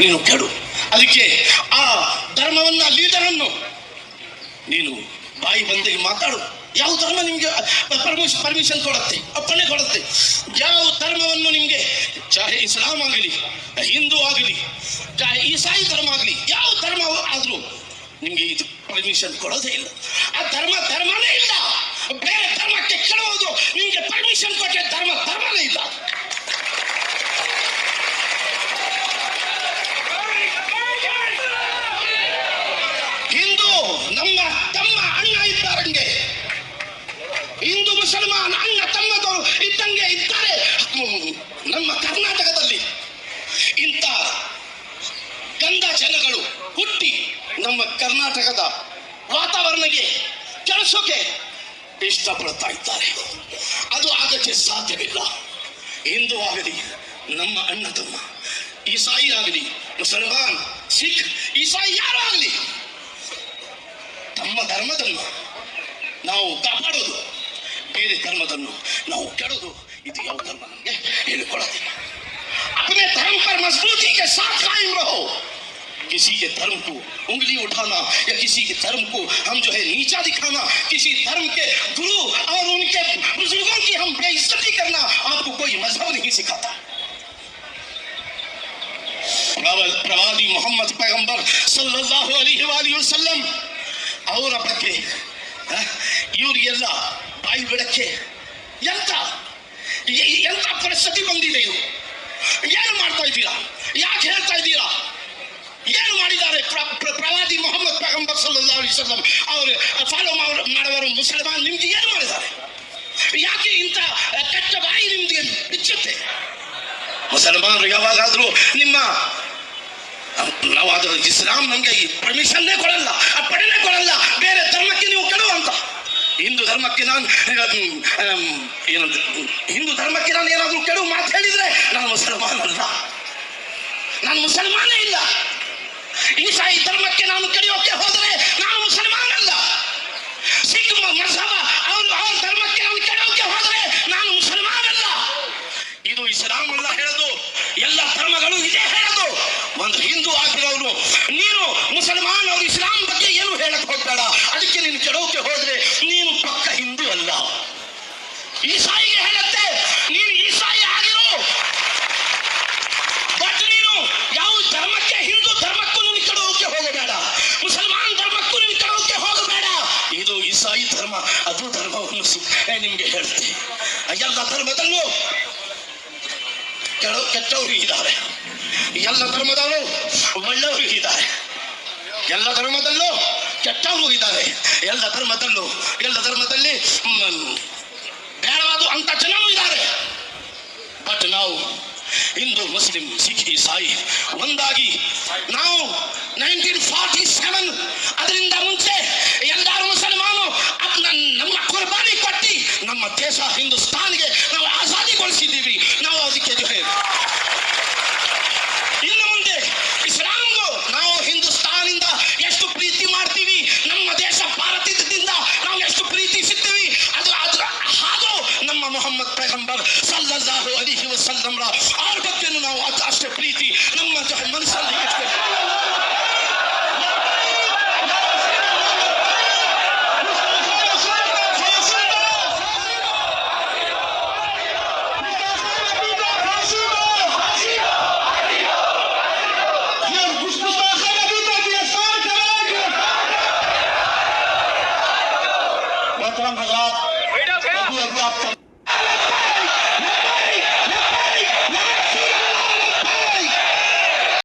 ನೀನು ಕೆಡು. ಅದಕ್ಕೆ ಆ ಧರ್ಮವನ್ನ ಲೀಡರನ್ನು ನೀನು ಬಾಯಿ ಬಂದಿಗೆ ಮಾತಾಡು. ಯಾವ ಧರ್ಮ ನಿಮ್ಗೆ ಪರ್ಮಿಷನ್ ಪರ್ಮಿಷನ್ ಕೊಡುತ್ತೆ, ಅಪ್ಪಣೆ ಕೊಡುತ್ತೆ? ಯಾವ ಧರ್ಮವನ್ನು ನಿಮ್ಗೆ, ಚಾಹೆ ಇಸ್ಲಾಂ ಆಗಲಿ, ಹಿಂದೂ ಆಗಲಿ, ಚಾಹೆ ಇಸಾಯಿ ಧರ್ಮ ಆಗಲಿ, ಯಾವ ಧರ್ಮ ಆದ್ರೂ ನಿಮ್ಗೆ ಇದು ಪರ್ಮಿಷನ್ ಕೊಡೋದೇ ಇಲ್ಲ. ಆ ಧರ್ಮ, ಧರ್ಮನೇ ಇಲ್ಲ. ಬೇರೆ ಧರ್ಮಕ್ಕೆ ಕೆಡುವುದು ನಿಮ್ಗೆ ಪರ್ಮಿಷನ್ ಕೊಟ್ಟೆ ಧರ್ಮ ಧರ್ಮನೇ ಇಲ್ಲ ಹಿಂದೂ ನಮ್ಮ ತಮ್ಮ ಅಣ್ಣ ಇದ್ದಾರಂಗೆ ಹಿಂದೂ ಮುಸಲ್ಮಾನ್ ಅಣ್ಣ ತಮ್ಮದವರು ಇದ್ದಂಗೆ ಇದ್ದಾರೆ ಹ್ಮ್, ನಮ್ಮ ಕರ್ನಾಟಕದಲ್ಲಿ ಇಂಥ ಗಂಧ ಜನಗಳು ಹುಟ್ಟಿ ನಮ್ಮ ಕರ್ನಾಟಕದ ವಾತಾವರಣಕ್ಕೆ ಕೆಲಸಕ್ಕೆ ಇಷ್ಟಪಡ್ತಾ ಇದ್ದಾರೆ ಅದು ಆಗಕ್ಕೆ ಸಾಧ್ಯವಿಲ್ಲ ಹಿಂದೂ ಆಗಲಿ ನಮ್ಮ ಅಣ್ಣ ತಮ್ಮ ಈಸಾಯಿ ಆಗಲಿ ಮುಸಲ್ಮಾನ್ ಸಿಖ್ ಈಸಾಯಿ ಯಾರು ಆಗಲಿ ತಮ್ಮ ಧರ್ಮದನ್ನು ನಾವು ಕಾಪಾಡೋದು ಬೇರೆ ಧರ್ಮದನ್ನು ನಾವು ಕೆಡೋದು ಇದು ಯಾವ ಧರ್ಮ ನಮಗೆ ಹೇಳಿಕೊಳ್ಳೋದಿಲ್ಲ अपने धर्म पर मजबूती के साथ कायम रहो किसी के धर्म को उंगली उठाना या किसी के धर्म को हम जो है नीचा दिखाना किसी धर्म के गुरु और उनके बुजुर्गों की हम बेइज्जती करना आपको कोई मजहब नहीं सिखाता ಪ್ರವ- ಪ್ರವಾದಿ ಮೊಹಮ್ಮದ್ ಪೈಗಂಬರ್ ಸಲ್ಲಲ್ಲಾಹು ಅಲಿಹಿ ವಾಲಿ ವಸಲ್ಲಂ ಅವರ ಬಗ್ಗೆ ಆ, ಇವರಿಗೆಲ್ಲ ಬಾಯಿ ಬಿಡಕ್ಕೆ ಎಂತ ಎ- ಎ- ಎಂತ ಪರಿಸ್ಥಿತಿ ಬಂದಿದೆ ಇದು ಏನು ಮಾಡ್ತಾ ಇದ್ದೀರಾ ಯಾಕೆ ಹೇಳ್ತಾ ಇದ್ದೀರಾ ಏನು ಮಾಡಿದ್ದಾರೆ? ಪ್ರ- ಪ್ರ- ಪ್ರವಾದಿ ಮೊಹಮ್ಮದ್ ಪೈಗಂಬರ್ ವಸಲ್ಲಂ ಅವರು ಫಾಲೋ ಮಾಡುವವರು ಮುಸಲ್ಮಾನ್ ನಿಮ್ಗೆ ಏನು ಮಾಡಿದ್ದಾರೆ? ಯಾಕೆ ಇಂಥ ಕೆಟ್ಟ ಬಾಯಿ ನಿಮ್ಗೆ ಬಿಚ್ಚುತ್ತೆ? ಮುಸಲ್ಮಾನರು ಯಾವಾಗಾದ್ರೂ ನಿಮ್ಮ ನಾವು ಅದು ಇಸ್ಲಾಂ ನಮ್ಗೆ ಈ ಪರ್ಮಿಷನ್ನೇ ಕೊಡಲ್ಲ, ಆ ಪಡೆನೇ ಕೊಡಲ್ಲ, ಬೇರೆ ಧರ್ಮಕ್ಕೆ ನೀವು ಕೆಡುವ ಅಂತ ಹಿಂದೂ ಧರ್ಮಕ್ಕೆ ನಾನು ಏನಂತ, ಹಿಂದೂ ಧರ್ಮಕ್ಕೆ ನಾನು ಏನಾದರೂ ಕೆಡುವು ಮಾತು ಹೇಳಿದ್ರೆ ನಾನು ಮುಸಲ್ಮಾನ್ ಅಲ್ಲ ನಾನು ಮುಸಲ್ಮಾನೇ ಇಲ್ಲ. ಈಸಾಯಿ ಧರ್ಮಕ್ಕೆ ನಾನು ಕೆಡಿಯೋಕೆ ಹೋದರೆ ನಾನು ಮುಸಲ್ಮಾನ್ ಅಲ್ಲ ಸಿಖ್ ಮಸಬ ಅವರು ಅವ್ರ ಧರ್ಮಕ್ಕೆ ನಾನು ಕರೆಯೋಕೆ ಹೋದರೆ ನಾನು ಮುಸಲ್ಮಾನ್ ಅಲ್ಲ ಇದು ಇಸ್ಲಾಂ ಅಲ್ಲ ಹೇಳೋದು, ಎಲ್ಲ ಧರ್ಮಗಳು ಇದೇ ಹೇಳೋದು. ಒಂದು ಹಿಂದೂ ಆಗಿರೋನು, ನೀನು ಮುಸಲ್ಮಾನ್, ಅವರು ಇಸ್ಲಾಂ ಬಗ್ಗೆ ಏನು ಹೇಳಕ್ ಹೋಗ್ಬೇಡ. ಅದಕ್ಕೆ ನೀನು ಕೆಡೋಕೆ ಹೋದ್ರೆ ನೀನು ಪಕ್ಕ ಹಿಂದೂ ಅಲ್ಲ. ಈಸಾಯಿಗೆ ಹೇಳುತ್ತೆ ನೀನು ಈಸಾಯಿ ಆಗಿರು ಬಟ್ ನೀನು ಯಾವ ಧರ್ಮಕ್ಕೆ ಹಿಂದೂ ಧರ್ಮಕ್ಕೂ ನೀನು ಕೆಡೋಕೆ ಹೋಗಬೇಡ ಮುಸಲ್ಮಾನ್ ಧರ್ಮಕ್ಕೂ ನೀನು ಕೆಡೋಕೆ ಹೋಗಬೇಡ ಇದು ಈಸಾಯಿ ಧರ್ಮ ಅದು ಏ, ನಿಮ್ಗೆ ಹೇಳ್ತೀನಿ. ಎಲ್ಲ ಧರ್ಮದಲ್ಲೂ ಕೆಳ ಕೆಟ್ಟವರು ಇದ್ದಾರೆ. ಎಲ್ಲ ಧರ್ಮದಲ್ಲೂ ಒಳ್ಳೆಯವರು ಇದ್ದಾರೆ. ಎಲ್ಲ ಧರ್ಮದಲ್ಲೂ ಕೆಟ್ಟವರು ಇದ್ದಾರೆ. ಎಲ್ಲ ಧರ್ಮದಲ್ಲೂ ಎಲ್ಲ ಧರ್ಮದಲ್ಲಿ ಬೇಡವಾದ ಅಂತ ಜನರು ಇದ್ದಾರೆ. ಬಟ್ ನಾವು ಹಿಂದೂ ಮುಸ್ಲಿಂ ಸಿಖ್ ಇಸಾಯಿ ಒಂದಾಗಿ ನಾವು ನೈನ್ಟೀನ್ ಫಾರ್ಟಿ ಸೆವೆನ್ ಅದರಿಂದ ಮುಂಚೆ ದೇಶ ಹಿಂದೂಸ್ತಾನ್ಗೆ ನಾವು ಆಜಾದಿಗೊಳಿಸಿದ್ದೀವಿ. ನಾವು ಅದಕ್ಕೆ ಜೊತೆ ಇನ್ನು ಮುಂದೆ ಇಸ್ಲಾಂಗೂ ನಾವು ಹಿಂದೂಸ್ತಾನಿಂದ ಎಷ್ಟು ಪ್ರೀತಿ ಮಾಡ್ತೀವಿ, ನಮ್ಮ ದೇಶ ಭಾರತದಿಂದ ನಾವು ಎಷ್ಟು ಪ್ರೀತಿಸುತ್ತೀವಿ ಅದು ಅದ್ರ ಹಾಗೂ ನಮ್ಮ ಮೊಹಮ್ಮದ್ ಪೈಗಂಬರ್ ಸಲ್ಲಲ್ಲಾಹು ಅಲಿಹಿ ವಸಲ್ಲಂರ ಅವ್ರ ಬಗ್ಗೆನೂ ನಾವು ಅಷ್ಟೇ ಪ್ರೀತಿ ನಮ್ಮ ಜೊ- नगरात